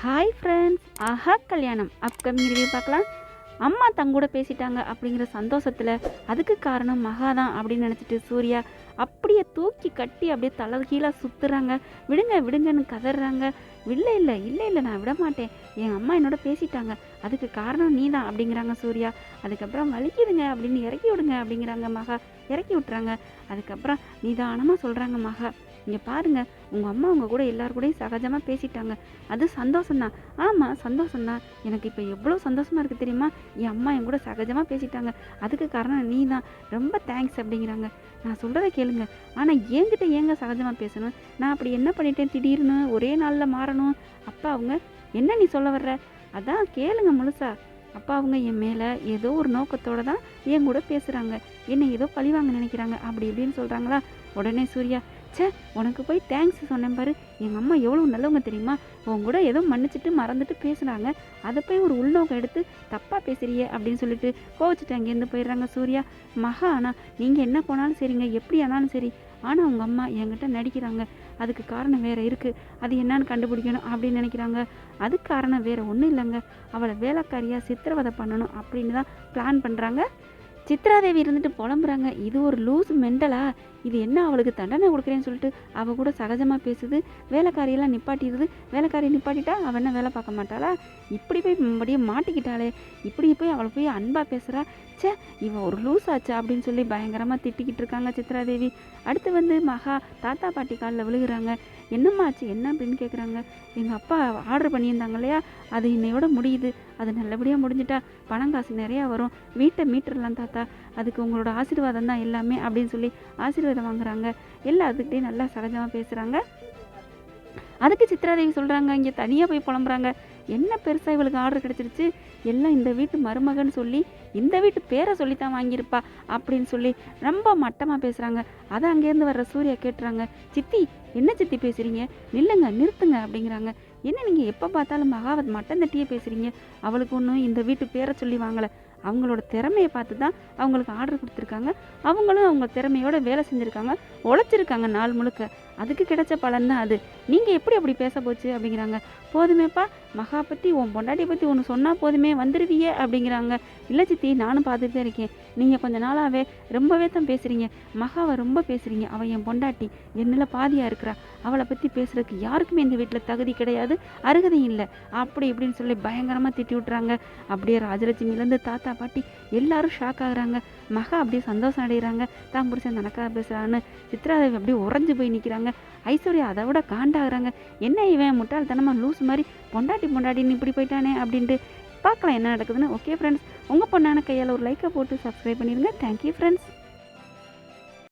Hi friends ஆஹா கல்யாணம். Upcoming review பார்க்கலாம். அம்மா தங்கூட பேசிட்டாங்க அப்படிங்கிற சந்தோஷத்தில் அதுக்கு காரணம் மகா தான் அப்படின்னு நினச்சிட்டு சூர்யா அப்படியே தூக்கி கட்டி அப்படியே தலை கீழே சுற்றுறாங்க விடுங்க விடுங்கன்னு கதறாங்க. இல்லை இல்லை இல்லை இல்லை நான் விட மாட்டேன். என் அம்மா என்னோட பேசிட்டாங்க. அதுக்கு காரணம் நீ தான் அப்படிங்கிறாங்க சூர்யா. அதுக்கப்புறம் வலிக்குதுங்க அப்படின்னு இறக்கி விடுங்க அப்படிங்கிறாங்க மகா. இறக்கி விட்டுறாங்க. அதுக்கப்புறம் நிதானமாக சொல்கிறாங்க மகா. இங்கே பாருங்கள் உங்கள் அம்மா உங்கள் கூட எல்லார் கூடயும் சகஜமாக பேசிட்டாங்க. அது சந்தோஷம்தான் ஆமாம் சந்தோஷம்தான் எனக்கு இப்போ எவ்வளோ சந்தோஷமாக இருக்குது தெரியுமா? என் அம்மா என் கூட சகஜமாக பேசிட்டாங்க. அதுக்கு காரணம் நீ தான் ரொம்ப தேங்க்ஸ் அப்படிங்கிறாங்க. நான் சொல்கிறத கேளுங்க. ஆனால் என்கிட்ட ஏங்க சகஜமாக பேசணும்? நான் அப்படி என்ன பண்ணிட்டேன்? திடீர்னு ஒரே நாளில் மாறணும். அப்பா அவங்க என்ன நீ சொல்ல வர்ற? அதான் கேளுங்க முழுசா. அப்பா அவங்க என் மேலே ஏதோ ஒரு நோக்கத்தோடு தான் என் கூட பேசுகிறாங்க என்னை ஏதோ பழிவாங்க நினைக்கிறாங்க. அப்படி இப்படின்னு சொல்கிறாங்களா உடனே சூர்யா ச்சே உனக்கு போய் தேங்க்ஸ் சொன்னேன் பாரு. எங்கள் அம்மா எவ்வளோ நல்லவங்க தெரியுமா? உன் கூட ஏதோ மன்னிச்சிட்டு மறந்துட்டு பேசுகிறாங்க அதை போய் ஒரு உள்நோக்கம் எடுத்து தப்பாக பேசுறியே அப்படின்னு சொல்லிட்டு கோவச்சிட்டு அங்கேருந்து போயிடுறாங்க சூர்யா. மகா ஆனால் நீங்கள் என்ன போனாலும் சரிங்க. எப்படி ஆனாலும் சரி. ஆனால் உங்கள் அம்மா என்கிட்ட நடிக்கிறாங்க. அதுக்கு காரணம் வேறு இருக்குது அது என்னன்னு கண்டுபிடிக்கணும் அப்படின்னு நினைக்கிறாங்க. அதுக்கு காரணம் வேறு ஒன்றும் இல்லைங்க. அவளை வேலைக்காரியாக சித்திரவதை பண்ணணும் அப்படின்னு தான் பிளான் பண்ணுறாங்க சித்ராதேவி இருந்துட்டு புலம்புறாங்க. இது ஒரு லூஸ் மெண்டலா இது என்ன அவளுக்கு தண்டனை கொடுக்குறேன்னு சொல்லிட்டு அவள் கூட சகஜமாக பேசுது. வேலைக்காரியெல்லாம் நிப்பாட்டிடுது. வேலைக்காரியை நிப்பாட்டிட்டா அவள் என்ன வேலை பார்க்க மாட்டாளா? இப்படி போய் மறுபடியும் மாட்டிக்கிட்டாளே. இப்படி போய் அவளை போய் அன்பாக பேசுகிறா ச்சே இவன் ஒரு லூஸ் ஆச்சு அப்படின்னு சொல்லி பயங்கரமாக திட்டிக்கிட்டு இருக்காங்க சித்ராதேவி. அடுத்து வந்து மகா தாத்தா பாட்டி காலில் விழுகிறாங்க. என்னம்மா ஆச்சு? என்ன அப்படின்னு கேட்குறாங்க எங்கள் அப்பா ஆர்டர் பண்ணியிருந்தாங்க இல்லையா? அது இன்னையோட முடியுது. அது நல்லபடியாக முடிஞ்சிட்டா பணம் காசு நிறையா வரும். வீட்டை மீட்டர்லாம் தாத்தா. அதுக்கு உங்களோட ஆசீர்வாதம் தான் எல்லாமே அப்படின்னு சொல்லி ஆசீர்வாதம் வாங்குறாங்க. எல்லாத்துக்கிட்டையும் நல்லா சகஜமாக பேசுகிறாங்க அதுக்கு சித்ராதேவி சொல்கிறாங்க இங்கே தனியாக போய் புலம்புறாங்க. என்ன பெருசாக இவளுக்கு ஆர்டர் கிடச்சிருச்சு? எல்லாம் இந்த வீட்டு மருமகன் சொல்லி இந்த வீட்டு பேரை சொல்லித்தான் வாங்கியிருப்பா அப்படின்னு சொல்லி ரொம்ப மட்டமாக பேசுகிறாங்க அதை அங்கேருந்து வர்ற சூர்யா கேட்டுறாங்க சித்தி என்ன சித்தி பேசுகிறீங்க நில்லுங்க நிறுத்துங்க அப்படிங்கிறாங்க. என்ன நீங்கள் எப்போ பார்த்தாலும் மகாவத் மட்டன் தட்டியே பேசுகிறீங்க அவளுக்கு ஒன்றும் இந்த வீட்டு பேரை சொல்லி வாங்கலை. அவங்களோட திறமையை பார்த்து தான் அவங்களுக்கு ஆர்டர் கொடுத்துருக்காங்க. அவங்களும் அவங்க திறமையோட வேலை செஞ்சுருக்காங்க. உழைச்சிருக்காங்க நாள் முழுக்க. அதுக்கு கிடைச்ச பலன் தான் அது. நீங்கள் எப்படி அப்படி பேச போச்சு அப்படிங்கிறாங்க. போதுமேப்பா மகா பற்றி உன் பொண்டாட்டியை பற்றி ஒன்று சொன்னால் போதுமே வந்துடுவியே அப்படிங்கிறாங்க. இல்லை சித்தி நானும் பார்த்துட்டு தான் இருக்கேன். நீங்கள் கொஞ்ச நாளாகவே ரொம்பவே தான் பேசுகிறீங்க மகாவை ரொம்ப பேசுகிறீங்க அவள் என் பொண்டாட்டி. என்னில் பாதியாக இருக்கிறா. அவளை பற்றி பேசுகிறதுக்கு யாருக்குமே இந்த வீட்டில் தகுதி கிடையாது அருகதையும் இல்லை. அப்படி இப்படின்னு சொல்லி பயங்கரமாக திட்டி விட்றாங்க அப்படியே ராஜலட்சுமிலேருந்து தாத்தா பாட்டி எல்லாரும் ஷாக் ஆகுறாங்க. மகா அப்படியே சந்தோஷம் அடைகிறாங்க தான் புருஷன் நடக்காத பேசுகிறான்னு சித்ராதேவி அப்படியே உறைஞ்சு போய் நிற்கிறாங்க ஐஸ்வர்யா அதை விட காண்டாகிறாங்க. என்ன இவன் முட்டாள்தனமாக லூஸ் மாதிரி பொண்டாட்டி பொண்டாட்டி பொண்டாட்டின்னு இப்படி போயிட்டானே அப்படின்ட்டு பார்க்கலாம் என்ன நடக்குதுன்னு. ஓகே ஃப்ரெண்ட்ஸ் உங்கள் பொண்ணான கையால் ஒரு லைக்கை போட்டு சப்ஸ்கிரைப் பண்ணிடுங்க. Thank you friends